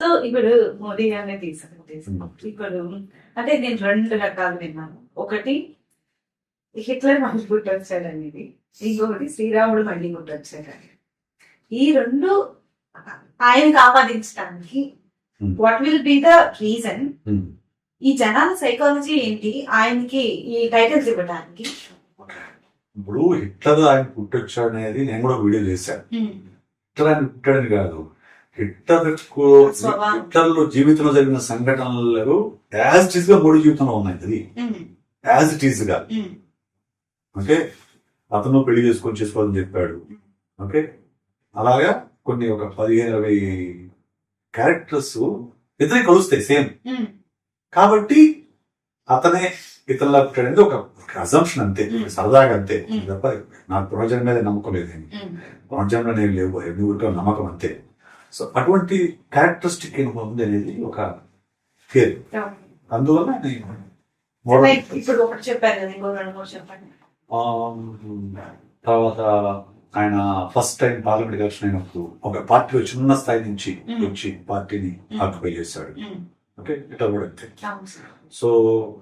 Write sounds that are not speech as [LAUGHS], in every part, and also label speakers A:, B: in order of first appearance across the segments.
A: So ఇప్పుడు మోదీ గారిని తీసుకుని తీసుకున్నాం ఇప్పుడు అంటే నేను రెండు రకాలు విన్నాను. ఒకటి హిట్లర్ మళ్ళీ పుట్టొచ్చాడు అనేది ఇంకొకటి శ్రీరాముడు మళ్ళీ పుట్టొచ్చాడు అనేది ఈ రెండు ఆయనకు ఆపాదించడానికి
B: Hmm.
A: What will be the reason
B: Hmm.
A: ఈ జనాల సైకాలజీ ఏంటి? ఆయనకి ఈ టైటిల్స్ ఇవ్వడానికి.
B: ఇప్పుడు హిట్లర్ ఆయన పుట్టొచ్చాడు అనేది నేను కూడా వీడియో చేశాను. హిట్లర్ ఆయన పుట్టాడని కాదు. హిట్లర్. హిట్లర్లో జీవితంలో జరిగిన సంఘటనలు యాజ్ ఇట్ ఈస్గా మూడు జీవితంలో ఉన్నాయి అది యాజ్ ఇట్ ఈస్గా. ఓకే? అతను పెళ్ళి చేసుకొని చేసుకోవాలని చెప్పాడు. ఓకే? అలాగా కొన్ని ఒక పదిహేను ఇరవై క్యారెక్టర్స్ ఇద్దరే కలుస్తాయి సేమ్ కాబట్టి అతనే ఇతరులా పుట్టాడనేది ఒక అజంప్షన్ అంతే. సరదాగా అంతే. తప్ప నాకు పునర్జన్మ మీద నమ్మకం లేదు. పునర్జన్మ నేను లేవు. ఎన్ని ఊరికే నమ్మకం అంతే. సో అటువంటి క్యారెక్టరిస్టిక్ ఉంది అనేది ఒక ఫియర్ అందువల్ల
A: ఇప్పుడు ఒకటి చెప్పారు కదా ఇంకో రెండు మూడు చెప్పండి.
B: ఆమ్, తర్వాత ఆయన ఫస్ట్ టైం పార్లమెంట్ ఎలక్షన్ అయినప్పుడు ఒక పార్టీ చిన్న స్థాయి నుంచి
A: Mm.
B: వచ్చి పార్టీని
A: Mm.
B: ఆక్యుపై చేశాడు.
A: Mm.
B: ఓకే ఇట్లా కూడా అంతే. సో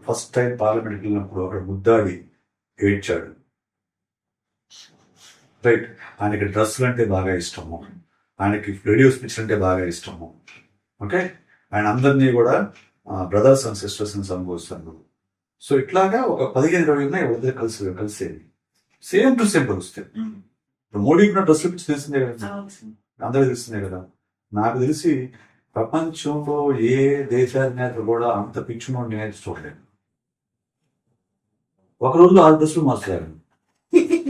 B: ఫస్ట్ టైం పార్లమెంట్కి వెళ్ళినప్పుడు అక్కడ ముద్దాడి ఏడ్చాడు. రైట్ ఆయనకి డ్రెస్సులు అంటే బాగా ఇష్టము. ఆయనకి రేడియో స్పీచ్ అంటే బాగా ఇష్టము. ఓకే ఆయన అందరినీ కూడా బ్రదర్స్ అండ్ సిస్టర్స్ అని సంబోధిస్తాను సో ఇట్లాగా ఒక పదిహేను ఇరవై ఉన్నాయి ఎవరి కలిసి కలిసేది సేమ్ టు సేమ్ కలుస్తాయి. ఇప్పుడు మోడీకి ఉన్న డ్రెస్ తెలిసిందే కదా. అందరికీ తెలిసిందే కదా. నాకు తెలిసి ప్రపంచంలో ఏ దేశాధినేత కూడా అంత పిచ్చునో నేను చూడలేదు. ఒక రోజు ఆరు డ్రెస్సులు మార్చారు. [LAUGHS]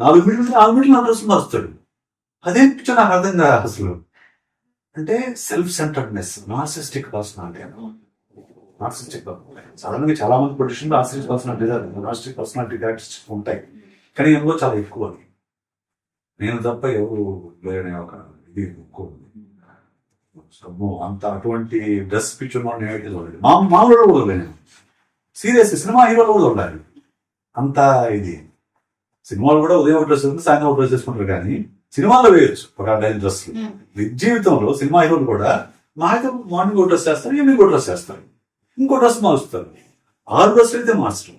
B: నాలుగు మీటర్లు నాలుగు మీటర్లు అందరూ డ్రెస్సులు మారుస్తాడు అదే పిచ్చో నాకు అర్థం కాదు అసలు. అంటే self centredness narcissistic personality narcissistic సాధారణంగా చాలా మంది position narcissistic personality narcissistic personality characteristics ఉంటాయి. కానీ ఎందుకో చాలా ఎక్కువ నేను తప్ప ఎవరు లేని ఒక ఇది ఎక్కువ సో, అంత అటువంటి డ్రెస్ పిక్చర్ మనం నేనైతే చూడలేదు. మా మామూలు కూడా చూడలేదు సీరియస్ సినిమా హీరోలు కూడా చూడాలి అంత ఇది. సినిమాలు కూడా ఉదయం ఒక డ్రెస్ వేసుకుని సాయంత్రం ఒక డ్రెస్ వేసుకుంటారు కానీ సినిమాలో వేయొచ్చు ఒక డైన్ డ్రెస్
A: Mm.
B: నిజ జీవితంలో సినిమా హీరోలు కూడా అయితే మార్నింగ్ ఒక డ్రెస్ చేస్తారు ఈవినింగ్ ఒక డ్రెస్ చేస్తారు ఇంకో డ్రెస్ మారుస్తారు. ఆరు డ్రెస్సులు అయితే మాస్టర్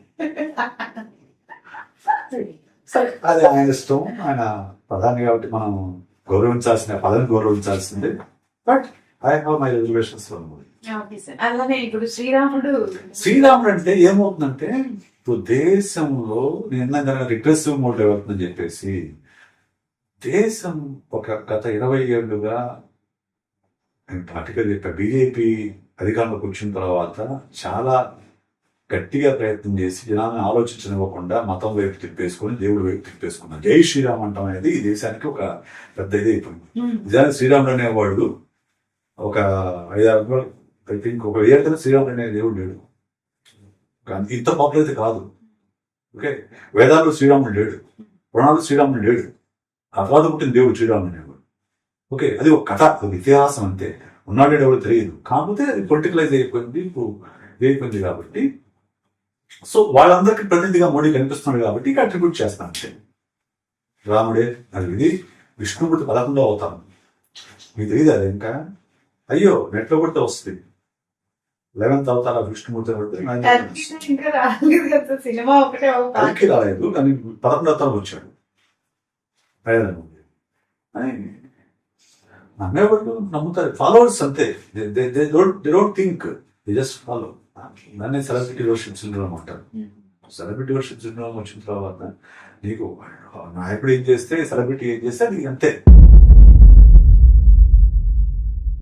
B: సరే. అది ఆయన ఇష్టం. ఆయన ప్రధాని కాబట్టి మనం గౌరవించాల్సిన పదవిని గౌరవించాల్సిందే. But I have my reservations.
A: అలానే ఇప్పుడు శ్రీరాముడు
B: శ్రీరాముడు అంటే ఏమవుతుందంటే దేశంలో నిన్న రిగ్రెసివ్ మోడ్ అవుతుందని చెప్పేసి దేశం ఒక గత ఇరవై ఏళ్ళుగా పార్టికల్ చెప్పా బీజేపీ అధికారంలోకి వచ్చిన తర్వాత చాలా గట్టిగా ప్రయత్నం చేసి జనాన్ని ఆలోచించనివ్వకుండా మతం వైపు తిప్పేసుకొని దేవుడి వైపు తిప్పేసుకున్నారు. జై శ్రీరామ్ అంటాం అనేది ఈ దేశానికి ఒక పెద్ద ఇది అయిపోయింది. నిజానికి శ్రీరాముడు అనేవాడు ఒక ఐదారు ఐ థింక్ ఒక ఏళ్ళ శ్రీరాముడు అనే దేవుడు లేడు. కానీ ఇంత పాపులర్ అయితే కాదు. ఓకే వేదాలు శ్రీరాముడు లేడు. పురాణాలు శ్రీరాముడు లేడు. ఆ పుట్టిన దేవుడు శ్రీరాముడు అనేవాడు ఓకే అది ఒక కథ ఒక ఇతిహాసం అంతే. ఉన్నాడు ఎవరు తెలియదు. కాకపోతే అది పొలిటికలైజ్ అయిపోయింది ఇప్పుడు అయిపోయింది కాబట్టి. సో వాళ్ళందరికీ ప్రతినిధిగా మోడీ కనిపిస్తున్నాడు కాబట్టి అట్రిబ్యూట్ చేస్తాను అంతే. రాముడే అది ఇది విష్ణుమూర్తి పదకొండో అవుతాను మీకు తెలియదు అది ఇంకా? అయ్యో నెట్లో కొడితే వస్తుంది. లెవెన్త్ అవతార విష్ణుమూర్తి
A: ఇంకా
B: రాలేదు కానీ పదకొండో అవతారం వచ్చాడు. అయ్యాను అని నమ్మేవాళ్ళు నమ్ముతారు? ఫాలోవర్స్ అంతే. They don't think they just follow దాన్ని సెలబ్రిటీ వర్షిప్ సిండ్రోమ్ అంటారు. సెలబ్రిటీ వర్షిప్ సిండ్రోమ్ వచ్చిన తర్వాత నీకు నాయకుడు ఏం చేస్తే సెలబ్రిటీ ఏం చేస్తే అది అంతే.